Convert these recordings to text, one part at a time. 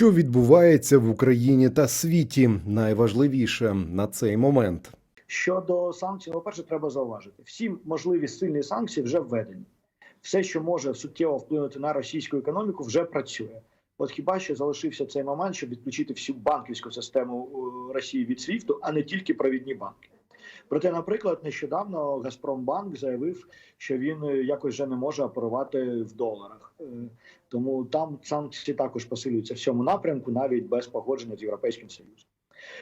Що відбувається в Україні та світі, найважливіше на цей момент. Щодо санкцій, ну, по-перше, треба зауважити, всі можливі сильні санкції вже введені. Все, що може суттєво вплинути на російську економіку, вже працює. От хіба що залишився цей момент, щоб відключити всю банківську систему е, Росії від СВІФТу, а не тільки провідні банки. Проте, наприклад, нещодавно Газпромбанк заявив, що він е, якось вже не може оперувати в доларах. Е, Тому там санкції також посилюються в цьому напрямку, навіть без погодження з Європейським Союзом.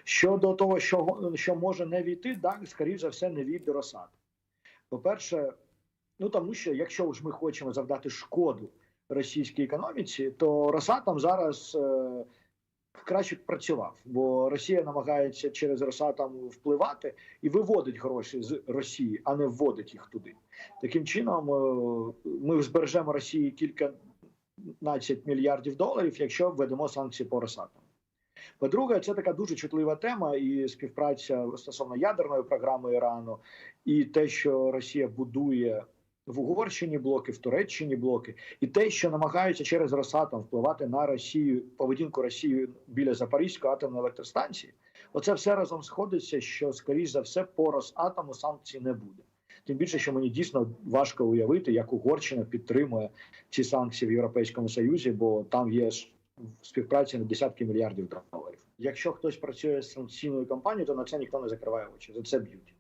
Щодо того, що, що може не війти, так, скоріш за все, не війде Росат. По-перше, ну тому що якщо ж ми хочемо завдати шкоду російській економіці, то Росатом зараз е, краще працював, бо Росія намагається через Росатом впливати і виводить гроші з Росії, а не вводить їх туди. Таким чином, е, ми збережемо Росії кілька 15 мільярдів доларів, якщо введемо санкції по Росатам. По-друге, це така дуже чутлива тема, і співпраця стосовно ядерної програми Ірану, і те, що Росія будує в Угорщині блоки, в Туреччині блоки, і те, що намагаються через Росатом впливати на Росію, поведінку Росії біля Запорізької атомної електростанції. Оце все разом сходиться, що скоріш за все по Росатому санкцій не буде. Тим більше, що мені дійсно важко уявити, як Угорщина підтримує ці санкції в Європейському Союзі, бо там є співпраці на десятки мільярдів доларів. Якщо хтось працює з санкційною компанією, то на це ніхто не закриває очі. За це б'ють.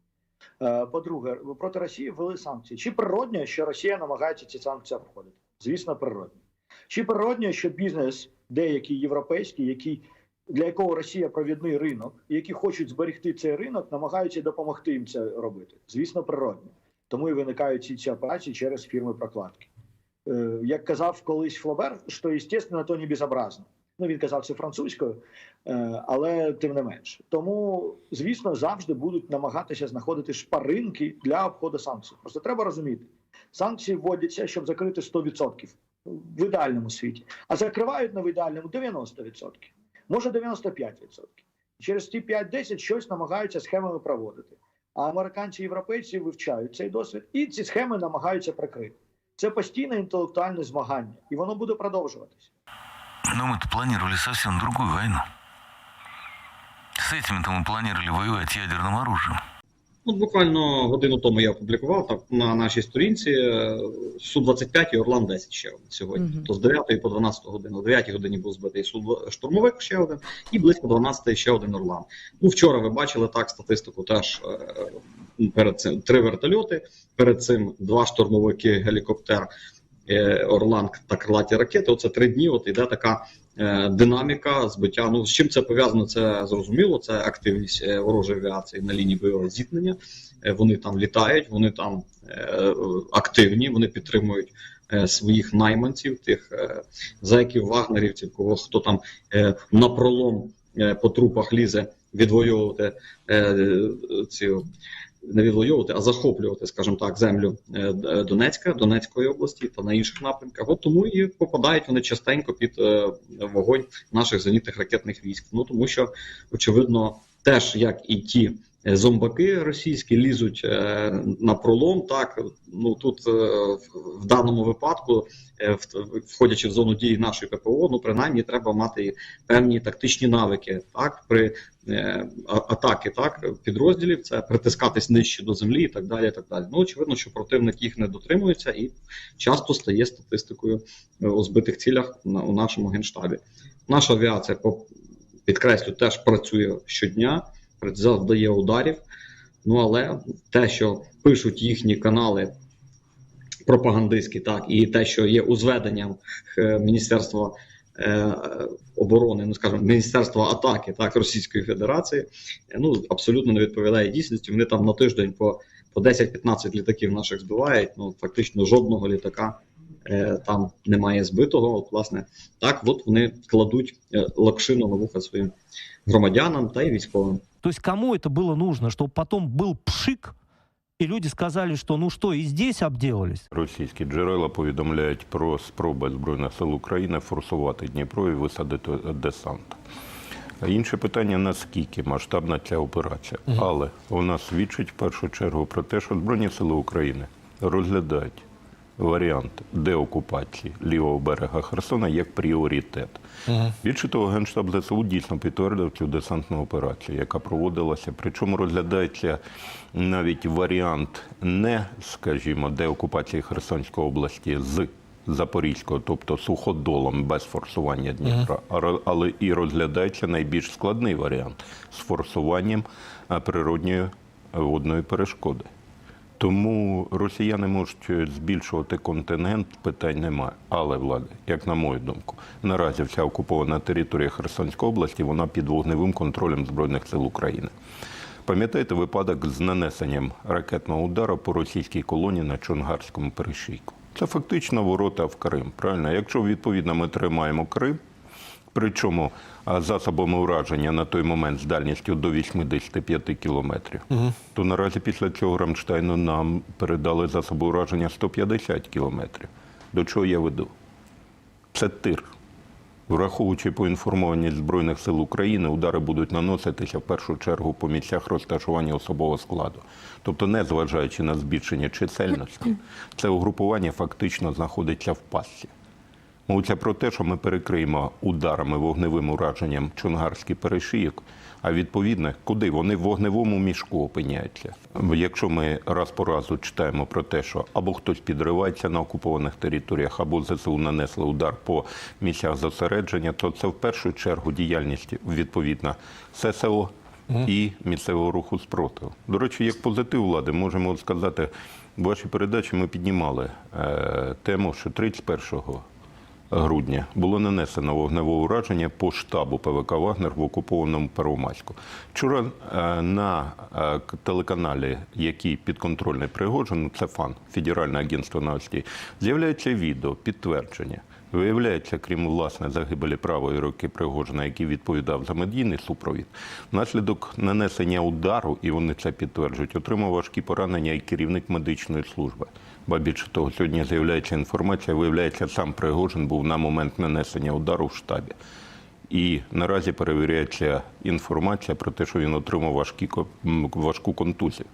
Е, По-друге, проти Росії ввели санкції. Чи природньо, що Росія намагається ці санкції обходити? Звісно, природньо. Чи природньо, що бізнес, деякий європейський, який для якого Росія провідний ринок, які хочуть зберегти цей ринок, намагаються допомогти їм це робити? Звісно, природньо. Тому і виникають ці, ці операції через фірми прокладки. Е, Як казав колись Флобер, що естественно, то не безобразно. Ну він казав це французькою, е, але тим не менше. Тому, звісно, завжди будуть намагатися знаходити шпаринки для обходу санкцій. Просто треба розуміти, санкції вводяться, щоб закрити 100% в ідеальному світі, а закривають на в ідеальному 90%, може 95%. Через ті 5-10 щось намагаються схемами проводити. А американці і європейці вивчають цей досвід і ці схеми намагаються прикрити. Це постійне інтелектуальне змагання, і воно буде продовжуватися. Но мы-то планировали совсем другую войну. С этими-то мы планировали воевать ядерным оружием. От буквально годину тому я опублікував так на нашій сторінці е, Су-25 і Орлан 10 ще один сьогодні. Мгм. То з 9 по 12 годину. О 9 годині був збитий Су штурмовик ще один, і близько 12 ще один Орлан. Ну вчора ви бачили так статистику. Теж е, перед цим три вертольоти, перед цим два штурмовики, гелікоптер. е, Орлан та крилаті ракети. Оце три дні. От іде така е, динаміка збиття. Ну з чим це пов'язано? Це зрозуміло. Це активність е, ворожої авіації на лінії бойового зіткнення. Вони там літають, вони там активні, вони підтримують своїх найманців, тих зеків, вагнерівців, кого хто там на пролом е, по трупах лізе відвоювати ці. Не відвоювати, а захоплювати, скажімо так, землю е, Донецька, Донецької області та на інших напрямках. От тому і попадають вони частенько під е, вогонь наших зенітних ракетних військ. Ну тому що, очевидно, теж як і ті е, зомбаки російські лізуть е, на пролом. Так ну тут е, в, даному випадку, е, входячи в зону дії нашої ППО, ну принаймні треба мати певні тактичні навики. Так при е, атаки так підрозділів, це притискатись нижче до землі і так далі. і так далі. Ну очевидно, що противник їх не дотримується і часто стає статистикою е, у збитих цілях у нашому генштабі. Наша авіація підкреслю теж працює щодня, завдає ударів. Ну але те, що пишуть їхні канали пропагандистські, так і те, що є у зведенням е, Міністерства е, оборони, ну скажімо, Міністерства атаки так Російської Федерації, е, ну абсолютно не відповідає дійсності. Вони там на тиждень по, по 10-15 літаків наших збивають. Ну фактично жодного літака там немає збитого. От, власне, так от вони кладуть е, лакшину на вуха своїм громадянам та й військовим. То есть кому это было нужно, чтобы потом был пшик, и люди сказали, что ну что, и здесь обделались? Російські джерела повідомляють про спроби Збройних сил України форсувати Дніпро і висадити десант. А Інше питання, наскільки масштабна ця операція. Але вона свідчить в першу чергу про те, що Збройні сили України розглядають варіант деокупації лівого берега Херсона як пріоритет. Більше того, Генштаб ЗСУ дійсно підтвердив цю десантну операцію, яка проводилася. Причому розглядається навіть варіант не, скажімо, деокупації Херсонської області з Запорізького, тобто суходолом без форсування Дніпра, а але і розглядається найбільш складний варіант з форсуванням а, природньої водної перешкоди. Тому росіяни можуть збільшувати контингент, питань немає. Але влада, як на мою думку, наразі вся окупована територія Херсонської області вона під вогневим контролем Збройних сил України. Пам'ятаєте випадок з нанесенням ракетного удару по російській колонії на Чонгарському перешийку? Це фактично ворота в Крим. Правильно, якщо відповідно ми тримаємо Крим, причому засобами ураження на той момент з дальністю до 85 кілометрів, то наразі після цього Рамштайну нам передали засоби ураження 150 кілометрів. До чого я веду? Це тир. Враховуючи поінформованість Збройних сил України, удари будуть наноситися в першу чергу по місцях розташування особового складу. Тобто, не зважаючи на збільшення чисельності, це угрупування фактично знаходиться в пастці. Мовиться про те, що ми перекриємо ударами вогневим ураженням Чонгарський перешийок, а відповідно, куди вони в вогневому мішку опиняються. Якщо ми раз по разу читаємо про те, що або хтось підривається на окупованих територіях, або ЗСУ нанесли удар по місцях зосередження, то це в першу чергу діяльність відповідно ССО і місцевого руху спротиву. До речі, як позитив влади, можемо сказати, в вашій передачі ми піднімали е, тему, що 31 грудня було нанесено вогневе ураження по штабу ПВК Вагнер в окупованому Первомайську. Вчора е, на е, телеканалі, який підконтрольний Пригожин, це ФАН, Федеральне агентство новостей, з'являється відео, підтвердження. Виявляється, крім власне загибелі правої руки Пригожина, який відповідав за медійний супровід, внаслідок нанесення удару, і вони це підтверджують, отримав важкі поранення і керівник медичної служби. Ба більше того, сьогодні з'являється інформація, виявляється, сам Пригожин був на момент нанесення удару в штабі. І наразі перевіряється інформація про те, що він отримав важкі, важку контузію.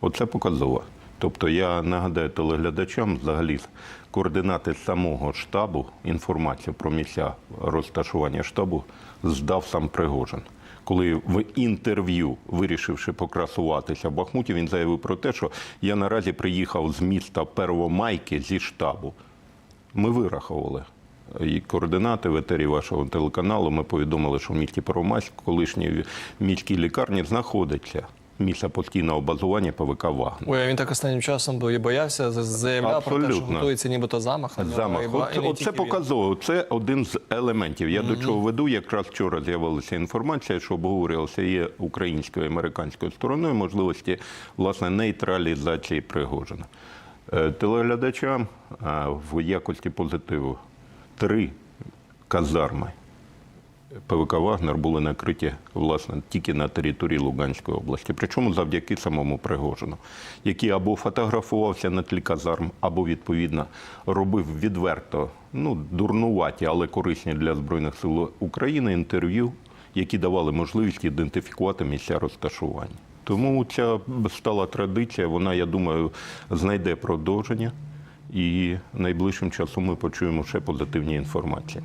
Оце показово. Тобто я нагадаю телеглядачам взагалі координати самого штабу, інформацію про місця розташування штабу здав сам Пригожин. Коли в інтерв'ю, вирішивши покрасуватися в Бахмуті, він заявив про те, що я наразі приїхав з міста Первомайки зі штабу. Ми вирахували. І координати в етері вашого телеканалу ми повідомили, що в місті Первомайськ, колишній міській лікарні, знаходиться місце постійного базування ПВК Вагнер. Ой, а він так останнім часом боявся, заявляв про те, що готується нібито замах. на нього, Замах. і ба- і не оце тільки він. показово. Це один з елементів. Я до чого веду. Якраз вчора з'явилася інформація, що обговорювалася є українською і американською стороною можливості власне нейтралізації Пригожина. Е, Телеглядачам е, в якості позитиву три казарми. ПВК Вагнер були накриті власне тільки на території Луганської області, причому завдяки самому Пригожину, який або фотографувався на тлі казарм, або відповідно робив відверто ну дурнуваті, але корисні для збройних сил України інтерв'ю, які давали можливість ідентифікувати місця розташування. Тому ця стала традиція. Вона, я думаю, знайде продовження, і найближчим часом ми почуємо ще позитивні інформації.